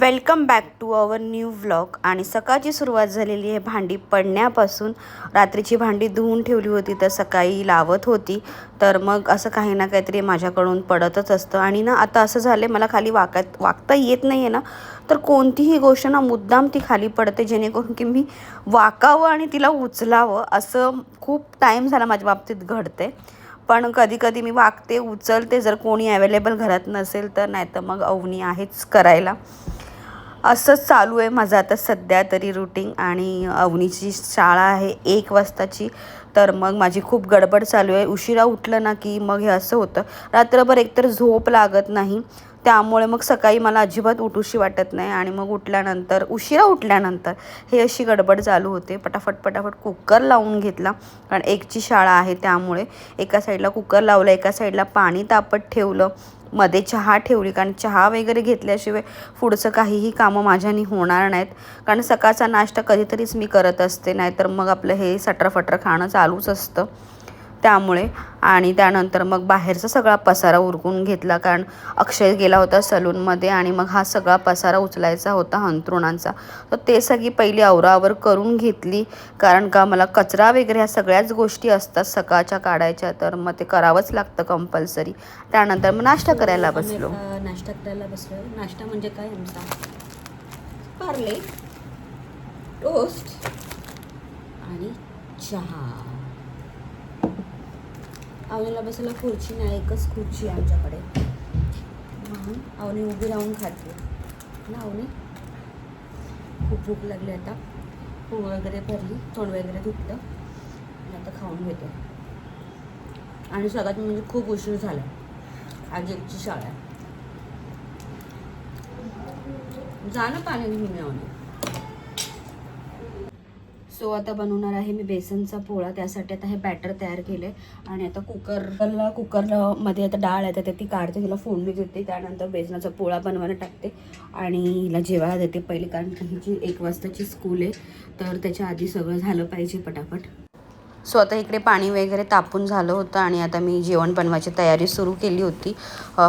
Welcome back to our new vlog. आणि सकाळची सुरुवात झालेली आहे भांडी पडण्यापासून. रात्रीची भांडी धुवून ठेवली होती तर सकाळी लावत होती. तर मग असं काही ना काहीतरी माझ्याकडून पडतच असतं. आणि ना आता असं झालं आहे मला खाली वाकात वागता येत नाही आहे ना. तर कोणतीही गोष्ट ना मुद्दाम ती खाली पडते जेणेकरून की मी वाकावं आणि तिला उचलावं असं खूप टाईम झाला माझ्या बाबतीत घडते. पण कधी कधी मी वागते उचलते. जर कोणी अवेलेबल घरात नसेल तर नाही तर मग अवनी आहेच करायला. असंच चालू आहे माझं आता सध्या तरी रुटीन आणि अवनीची शाळा आहे एक वाजताची. तर मग माझी खूप गडबड चालू आहे. उशिरा उठलं ना की मग हे असं होतं. रात्रभर एकतर झोप लागत नाही. त्यामुळे मग सकाळी मला अजिबात उठूशी वाटत नाही आणि मग उठल्यानंतर उशिरा उठल्यानंतर हे अशी गडबड चालू होते. पटाफट पटाफट कुकर लावून घेतला. कारण एकची शाळा आहे त्यामुळे एका साईडला कुकर लावलं एका साईडला पाणी तापत ठेवलं. मध्ये चहा ठेवली. कारण चहा वगैरे घेतल्याशिवाय पुढचं काहीही कामं माझ्यानी होणार नाहीत. कारण सकाळचा नाश्ता कधीतरीच मी करत असते. नाहीतर मग आपलं हे सटरफटर खाणं चालूच असतं. त्यामुळे आणि त्यानंतर मग बाहेरचा सगळा पसारा उरकून घेतला कारण अक्षय गेला होता सलूनमध्ये आणि मग हा सगळा पसारा उचलायचा होता अंथरुणांचा तर ते सगळी पहिली आवरावर करून घेतली कारण का मला कचरा वगैरे ह्या सगळ्याच गोष्टी असतात सकाळच्या काढायच्या तर मग ते करावंच लागतं कंपल्सरी त्यानंतर मग नाश्ता करायला बसलो. नाश्ता करायला बसलो. नाश्ता म्हणजे काय आमचा? पार्ले टोस्ट आणि चहा. आवनीला बसायला खुर्ची नाही एकच खुर्ची आहे आमच्याकडे. म्हणून आवनी उभी राहून खाते. ना आवनी? खूप भूक लागली आता. पोळ वगैरे भरली तोंड वगैरे धुतलं आणि आता खाऊन घेते. आणि सगळ्यात म्हणजे खूप उशीर झाला आज एकची शाळा आहे. जा ना पाणी घेऊन आवनी सो आता बनवणार आहे मी बेसनचा पोळा. त्यासाठी आता हे बॅटर तयार केले आणि आता कुकरला कुकरला मध्ये आता डाळ आहे तर ती काढते तिला फोडणी देते. त्यानंतर बेसनाचा पोळा बनवायला टाकते. आणि हिला जेवायला देते पहिले कारण की हिची एक वाजताची स्कूल आहे. तर त्याच्या आधी सगळं झालं पाहिजे पटापट. सो आता इकडे पाणी वगैरे तापून झालं होतं आणि आता मी जेवण बनवायची तयारी सुरू केली होती.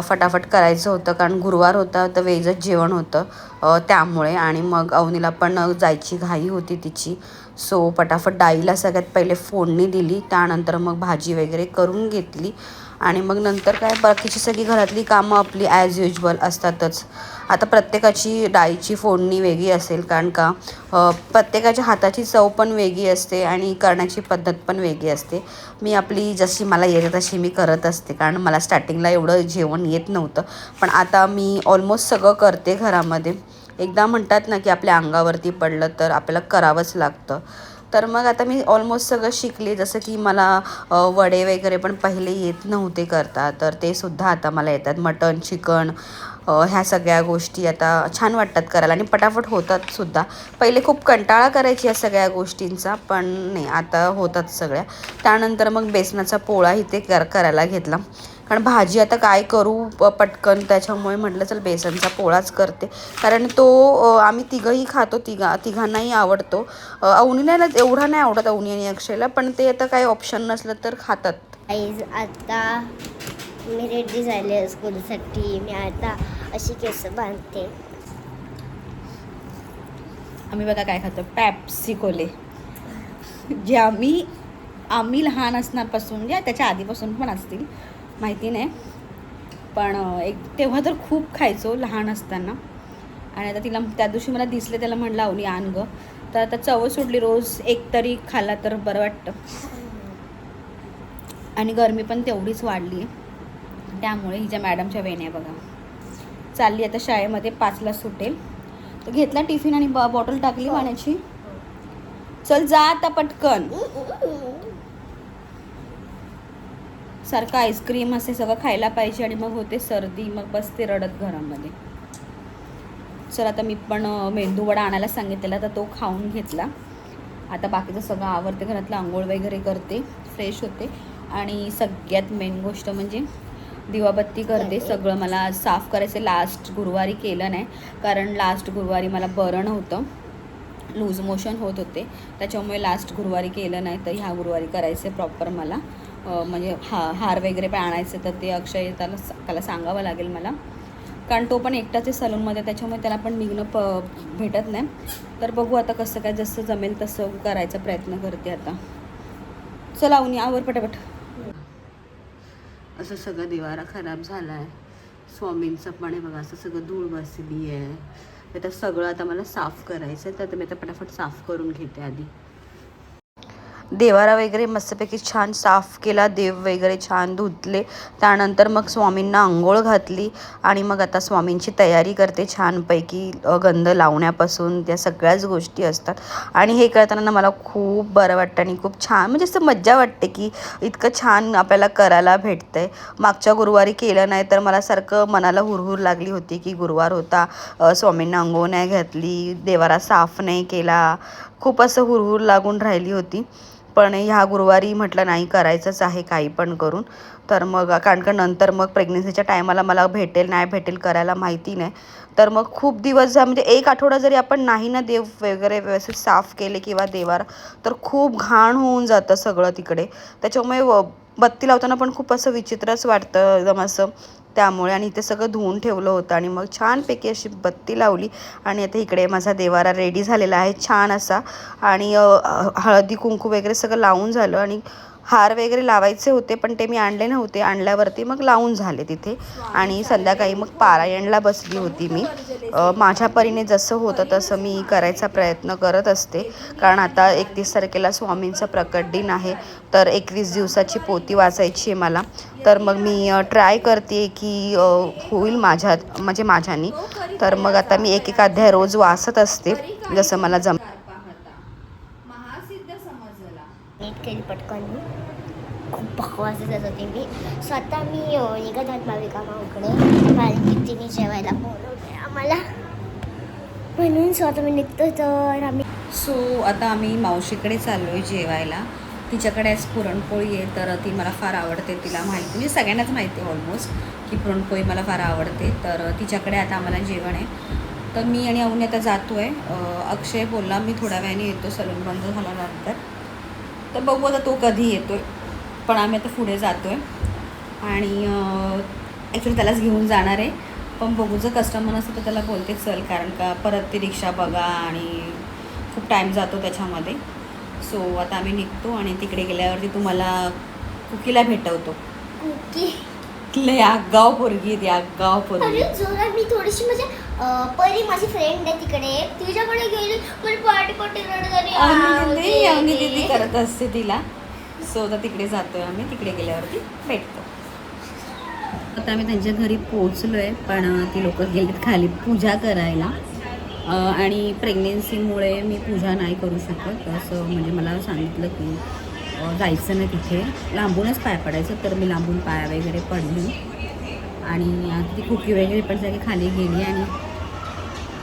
फटाफट करायचं होतं कारण गुरुवार होता तर वेजच जेवण होतं त्यामुळे. आणि मग अवनीला पण जायची घाई होती तिची. सो पटाफट डाळीला सगळ्यात पहिले फोडणी दिली त्यानंतर मग भाजी वगैरे करून घेतली आणि मग नंतर काय बाकीची सगळी घरातली कामं आपली ॲज युजल असतातच. आता प्रत्येकाची डाळीची फोडणी वेगळी असेल कारण का प्रत्येकाच्या हाताची चव पण वेगळी असते आणि करण्याची पद्धत पण वेगळी असते. मी आपली जशी मला येते तशी मी करत असते कारण मला स्टार्टिंगला एवढं जेवण येत नव्हतं. पण आता मी ऑलमोस्ट सगळं करते घरामध्ये. एकदा म्हणतात ना की आपल्या अंगावरती पडलं तर आपल्याला करावंच लागतं. तर मग आता मी ऑलमोस्ट सगळं शिकले. जसं की मला वडे वगैरे पण पहिले येत नव्हते करता. तर ते सुद्धा आता मला येतात. मटण चिकन ह्या सगळ्या गोष्टी आता छान वाटतात करायला. आणि पटापट होतात सुद्धा. पहिले खूप कंटाळा करायची या सगळ्या गोष्टींचा पण नाही आता होतात सगळ्या. त्यानंतर मग बेसनाचा पोळा इथे कर करायला घेतला. कारण भाजी आता काय करू प- पटकन. त्याच्यामुळे म्हटलं चल बेसनचा पोळाच करते. कारण तो आम्ही तिघंही खातो. तिघा तिघांनाही आवडतो. अवनीला ना एवढा नाही आवडत अवनी आणि अक्षयला पण ते आता काही ऑप्शन नसलं तर खातात. आता मी रेडी झाले स्कूलसाठी मी आता अशी केस बांधते. आम्ही बघा काय खातो. पॅप्सी कोले जे आम्ही आम्ही लहान असण्यापासून या त्याच्या आधीपासून पण असतील माहिती नाही. पण एक तेव्हा तर खूप खायचो लहान असताना. आणि आता तिला त्या दिवशी मला दिसले त्याला म्हणलं आवली आण ग. तर आता चव सुटली रोज एक तरी खाल्ला तर बरं वाटतं. आणि गरमी पण तेवढीच वाढली आहे. त्यामुळे हिच्या मॅडमच्या वेण्या बघा. चालली आता शाळेमध्ये पाचला सुटेल. तर घेतला टिफिन आणि ब- बॉटल टाकली पाण्याची चल जा आता पटकन. सारखं आईस्क्रीम असे सगळं खायला पाहिजे आणि मग होते सर्दी मग बसते रडत घरामध्ये. सर आता मी पण मेंदूवडा मेंदू वडा आणायला सांगितलेला तर तो खाऊन घेतला. आता बाकीचं सगळं आवरते घरातलं आंघोळ वगैरे करते फ्रेश होते. आणि सगळ्यात मेन गोष्ट म्हणजे दिवाबत्ती करते सगळं मला साफ करायचं. लास्ट गुरुवारी केलं नाही कारण लास्ट गुरुवारी मला बरं नव्हतं. लूज मोशन होत होते त्याच्यामुळे लास्ट गुरुवारी केलं नाही तर ह्या गुरुवारी करायचे प्रॉपर मला. म्हणजे हा हार वगैरे पण आणायचे तर ते अक्षय त्याला त्याला सांगावं लागेल मला. कारण तो पण एकटाच आहे सलूनमध्ये त्याच्यामुळे त्याला पण निघणं प भेटत नाही. तर बघू आता कसं काय जसं जमेल तसं करायचा प्रयत्न करते आता. चला उनी आवर पटापट. असं सगळं दिवारा खराब झाला आहे स्वामींचं पण आहे बघा असं सगळं धूळ बसली आहे आता सगळं आता मला साफ करायचं आहे तर मी आता पटापट साफ करून घेते आधी. देवारा वगैरे मस्तपैकी छान साफ केला देव वगैरे छान धुतले. त्यानंतर मग स्वामींना आंघोळ घातली आणि मग आता स्वामींची तयारी करते छानपैकी गंध लावण्यापासून. त्या सगळ्याच गोष्टी असतात. आणि हे करताना मला खूप बरं वाटतं आणि खूप छान म्हणजे असं मज्जा वाटते की इतकं छान आपल्याला करायला भेटतंय. मागच्या गुरुवारी केलं नाही तर मला सारखं मनाला हुरहुर लागली होती की गुरुवार होता. स्वामींना अंघोळ नाही घातली देवारा साफ नाही केला. खूप असं हुरहुर लागून राहिली होती. पण ह्या गुरुवारी म्हटलं नाही करायचंच आहे काही पण करून. तर मग कारण का नंतर मग प्रेग्नेन्सीच्या टायमाला मला भेटेल नाही भेटेल करायला माहिती नाही. तर मग खूप दिवस झा म्हणजे एक आठवडा जरी आपण नाही ना देव वगैरे व्यवस्थित साफ केले किंवा देवार तर खूप घाण होऊन जातं सगळं तिकडे. त्याच्यामुळे व- बत्ती लावताना पण खूप असं विचित्रच वाटतं एकदम असं त्यामुळे आणि इथे सगळं धुवून ठेवलं होतं आणि मग छानपैकी अशी बत्ती लावली आणि आता इकडे माझा देवारा रेडी झालेला आहे छान असा. आणि हळदी कुंकू वगैरे सगळं लावून झालं आणि हार वगैरे लावायचे होते पण ते मी आणले नव्हते. आणल्यावरती मग लावून झाले तिथे. आणि संध्याकाळी मग पारायणला बसली होती मी. माझ्या परीने जसं होतं तसं मी करायचा प्रयत्न करत असते. कारण आता एकतीस तारखेला स्वामींचा प्रकट दिन आहे. तर एकवीस दिवसाची पोती वाचायची आहे मला. तर मग मी ट्राय करते की होईल माझ्यात म्हणजे माझ्यानी. तर मग आता मी एक एक अध्याय रोज वाचत असते. जसं मला जम नीट केली पटकन. बकवास जात होते मी. स्वतः मी निघत आहात भाविका माऊकडे कारण की तिने जेवायला बोलवले आम्हाला. म्हणून स्वतः मी निघतो तर आम्ही सो आता आम्ही मावशीकडे चाललो आहे जेवायला. तिच्याकडे आज पुरणपोळी आहे तर ती मला फार आवडते तिला माहिती. म्हणजे सगळ्यांनाच माहिती आहे ऑलमोस्ट की पुरणपोळी मला फार आवडते. तर तिच्याकडे आता आम्हाला जेवण आहे. तर मी आणि अवनी आता जातो आहे अक्षय बोलला मी थोड्या वेळाने येतो सलून बंद झाल्यानंतर. तर बघू आता तो कधी येतो आहे पण आम्ही आता पुढे जातो आहे आणि ॲक्च्युली त्यालाच घेऊन जाणार आहे. पण बघू जर कस्टमर असतं तर त्याला बोलते चल कारण का परत ती रिक्षा बघा आणि खूप टाईम जातो त्याच्यामध्ये. सो आता आम्ही निघतो आणि तिकडे गेल्यावरती तुम्हाला कुकीला भेटवतो. कुकी? लय आगाव पोरगी ती आगाव पोरगी मी थोडीशी म्हणजे परी माझी फ्रेंड आहे तिकडे. तिच्याकडे गेली पण पार्टी पार्टी रडत. दिदी करत असते तिला. सो आता तिकडे जातो आहे आम्ही तिकडे गेल्यावरती भेटतो. आता आम्ही त्यांच्या घरी पोहोचलो आहे पण ती लोक गेलीत खाली पूजा करायला. आणि प्रेग्नेन्सीमुळे मी पूजा नाही करू शकत असं म्हणजे मला सांगितलं की जायचं नाही तिथे. लांबूनच पाय पडायचं तर मी लांबून पाया वगैरे पडली. आणि ती कुकी वगैरे पण सगळी खाली गेली आणि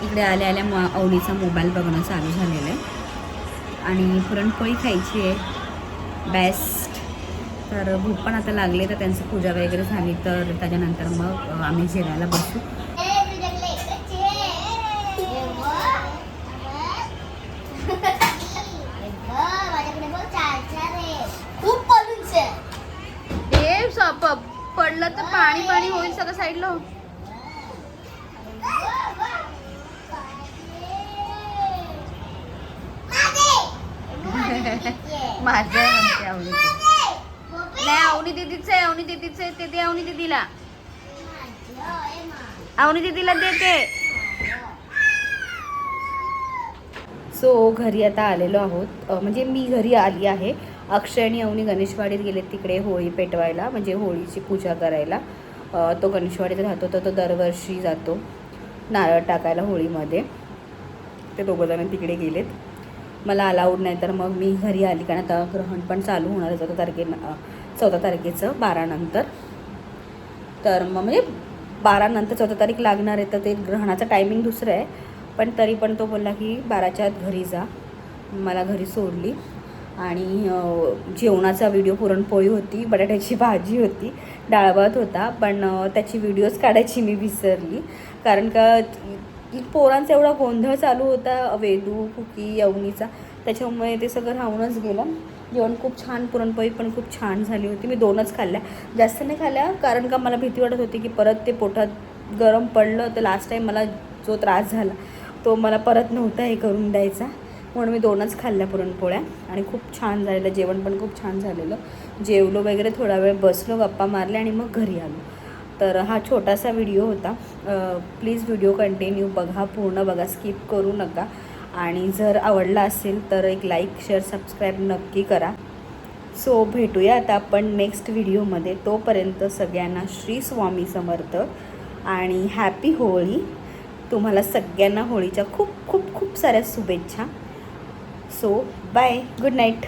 इकडे आल्या आल्या म अवनीचा मोबाईल बघणं चालू झालेलं आहे. आणि पुरणपोळी खायची आहे. बेस्ट. तर भूक पण आता लागले तर त्यांची पूजा वगैरे झाली तर त्याच्यानंतर मग आम्ही जेवायला बसू. खूप पडलं तर पाणी पाणी होईल सगळं साईडला. माझं म्हणते अवनी नाही अवनी दिदीचं आहे अवनी दिदीचं आहे ते दे अवनी दिदीला. अवनी दिदीला देते सो घरी आता आलेलो आहोत. म्हणजे मी घरी आली आहे. अक्षय आणि अवनी गणेशवाडीत गेले तिकडे होळी पेटवायला म्हणजे होळीची पूजा करायला. तो गणेशवाडीत राहतो तर तो दरवर्षी जातो नारळ टाकायला होळीमध्ये. ते दोघंजण तिकडे गेलेत. मला अलाउड नाही तर मग मी घरी आली कारण आता ग्रहण पण चालू होणार आहे चौदा तारखे चौदा तारखेचं बारानंतर तर मग म्हणजे बारानंतर चौदा तारीख लागणार आहे तर ते ग्रहणाचं टायमिंग दुसरं आहे. पण तरी पण तो बोलला की बाराच्या आत घरी जा. मला घरी सोडली. आणि जेवणाचा व्हिडिओ पुरणपोळी होती बटाट्याची भाजी होती डाळभात होता. पण त्याची व्हिडिओज काढायची मी विसरली. कारण का ती- पोरांचा एवढा गोंधळ चालू होता वेदू कुकी यवनीचा. त्याच्यामुळे ते सगळं राहूनच गेलं. जेवण खूप छान पुरणपोळी पण खूप छान झाली होती. मी दोनच खाल्ल्या. जास्त नाही खाल्ल्या कारण का मला भीती वाटत होती की परत ते पोटात गरम पडलं तर लास्ट टाईम मला जो त्रास झाला तो मला परत नव्हता हे करून द्यायचा. म्हणून मी दोनच खाल्ल्या पुरणपोळ्या. आणि खूप छान झालेलं जेवण पण खूप छान झालेलं. जेवलो वगैरे थोडा वेळ बसलो गप्पा मारल्या आणि मग घरी आलो. तर हा छोटासा व्हिडिओ होता. प्लीज व्हिडिओ कंटिन्यू बघा पूर्ण बघा स्किप करू नका. आणि जर आवडला असेल तर एक लाईक शेअर सबस्क्राईब नक्की करा. सो भेटूया आता आपण नेक्स्ट व्हिडिओमध्ये तोपर्यंत सगळ्यांना श्री स्वामी समर्थ आणि हॅपी होळी. तुम्हाला सगळ्यांना होळीच्या खूप खूप खूप साऱ्या शुभेच्छा. So bye good night